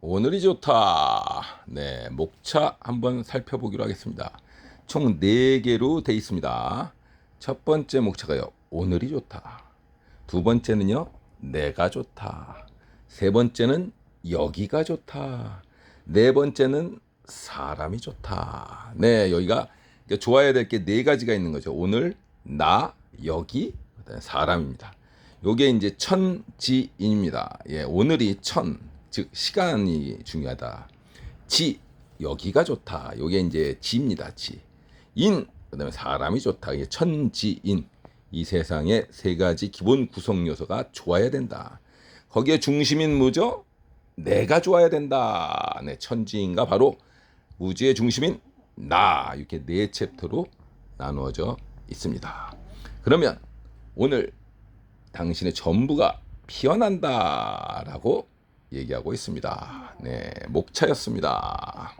오늘이 좋다. 네, 목차 한번 살펴보기로 하겠습니다. 총 4개로 돼 있습니다. 첫 번째 목차가요. 오늘이 좋다. 두 번째는요. 내가 좋다. 세 번째는 여기가 좋다. 네 번째는 사람이 좋다. 네, 여기가 그러니까 좋아야 될 게 네 가지가 있는 거죠. 오늘, 나, 여기, 사람입니다. 요게 이제 천지인입니다. 예, 오늘이 천, 즉 시간이 중요하다. 지 여기가 좋다. 요게 이제 지입니다. 지. 인 그다음에 사람이 좋다. 이게 천지인. 이 세상에 세 가지 기본 구성 요소가 좋아야 된다. 거기에 중심인 뭐죠? 내가 좋아야 된다. 네, 천지인가 바로 우주의 중심인 나 이렇게 네 챕터로 나누어져 있습니다. 그러면 오늘 당신의 전부가 피어난다라고 얘기하고 있습니다. 네, 목차였습니다.